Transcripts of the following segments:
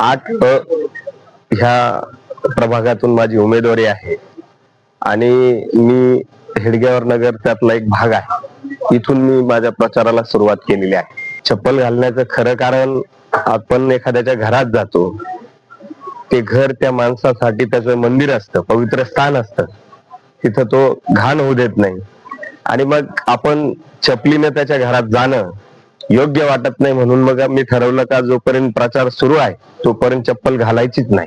आठ अ ह्या प्रभागातून माझी उमेदवारी आहे. आणि मी हेडगेवर नगर त्यातला एक भाग आहे. इथून मी माझ्या प्रचाराला सुरुवात केलेली आहे. चप्पल घालण्याचं खरं कारण आपण एखाद्याच्या घरात जातो. ते घर त्या माणसासाठी त्याचं मंदिर असतं पवित्र स्थान असतं. तिथं तो घाण होऊ देत नाही. आणि मग आपण चपलीने त्याच्या घरात जाणं योग्य वाटत नाही म्हणून मग मी ठरवलं का जोपर्यंत प्रचार सुरू आहे तोपर्यंत चप्पल घालायचीच नाही.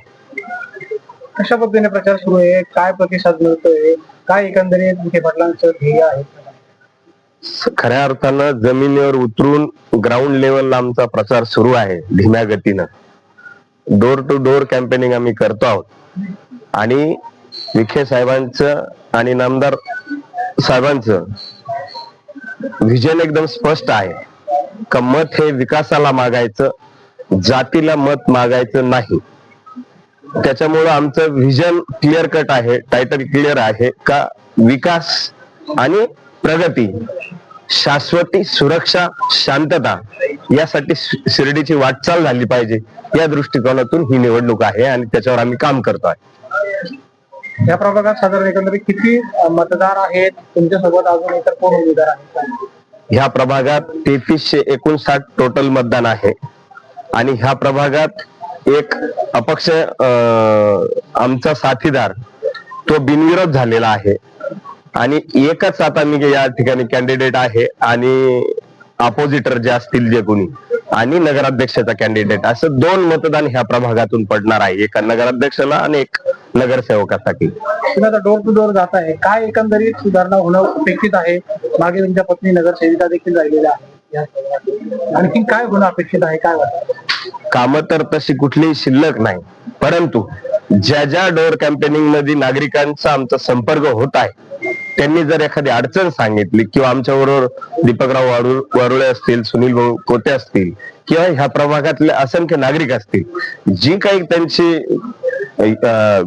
कशा पद्धतीने प्रचार सुरू आहे? काय प्रतिसाद मिळतोय? काय एकंदरीत विखे पाटलांचं ध्येय आहे? खऱ्या अर्थानं जमिनीवर उतरून ग्राउंड लेवलला आमचा प्रचार सुरू आहे धीम्या गतीनं. डोर टू डोर कॅम्पेनिंग आम्ही करतो आहोत. आणि विखे साहेबांचं आणि नामदार साहेबांचं व्हिजन एकदम स्पष्ट आहे. का मत हे विकासाला मागायचं जातीला मत मागायचं नाही. त्याच्यामुळं आमचं व्हिजन क्लिअर कट आहे टायटल क्लिअर आहे का विकास आणि प्रगती शाश्वती सुरक्षा शांतता यासाठी शिर्डीची वाटचाल झाली पाहिजे. या दृष्टिकोनातून ही निवडणूक आहे आणि त्याच्यावर आम्ही काम करतो आहे. या प्रभागात साधारण एकंदरीत किती मतदार आहेत? तुमच्यासोबत अजून इतर कोण उमेदवार आहेत? ह्या प्रभागात तेहतीसशे एकोणसाठ टोटल मतदान आहे. आणि ह्या प्रभागात एक अपक्ष अं, आमचा साथीदार तो बिनविरोध झालेला आहे. आणि एकच आता मी या ठिकाणी कॅन्डिडेट आहे आणि अपोजिटर जे असतील जे कोणी आणि नगराध्यक्षाचा कॅन्डिडेट असं दोन मतदान ह्या प्रभागातून पडणार आहे. एका नगराध्यक्षाला आणि एक नगरसेवकासाठी. तुम्ही आता डोर टू डोर जात आहे काय एकंदरीत सुधारणा होणं अपेक्षित आहे? मागे तुमच्या पत्नी नगरसेविका देखील राहिलेल्या. आणखी काय होणं अपेक्षित आहे? काय वाटतं? कामं तर तशी कुठलीही शिल्लक नाही. परंतु ज्या ज्या डोअर कॅम्पेनिंगमध्ये नागरिकांचा आमचा संपर्क होत आहे त्यांनी जर एखादी अडचण सांगितली किंवा आमच्या बरोबर दीपकराव वारू वारुळे असतील सुनील भाऊ कोते असतील किंवा ह्या प्रभागातले असंख्य नागरिक असतील जी काही त्यांची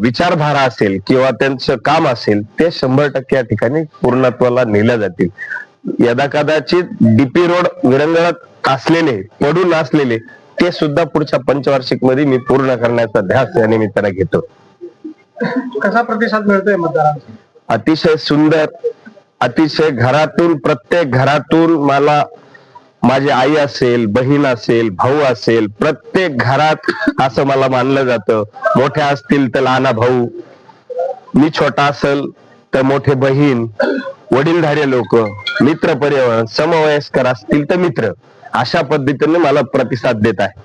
विचारधारा असेल किंवा त्यांचं काम असेल ते शंभर टक्के या ठिकाणी पूर्णत्वाला नेल्या जातील. यदा कदाचित डीपी रोड विरंगळत असलेले पडून असलेले ते सुद्धा पुढच्या पंचवार्षिकमध्ये मी पूर्ण करण्याचा ध्यास या निमित्तानं घेतो. कसा प्रतिसाद मिळतोय मतदारांचा? अतिशय सुंदर अतिशय घरातून प्रत्येक घरातून मला माझी आई असेल बहीण असेल भाऊ असेल प्रत्येक घरात असं मला मानलं जातं. मोठ्या असतील तर लहाना भाऊ. मी छोटा असेल तर मोठे बहीण. वडीलधारे लोक मित्र परिवार समवयस्कर असतील तर मित्र. अशा पद्धतीने मला प्रतिसाद देत आहे.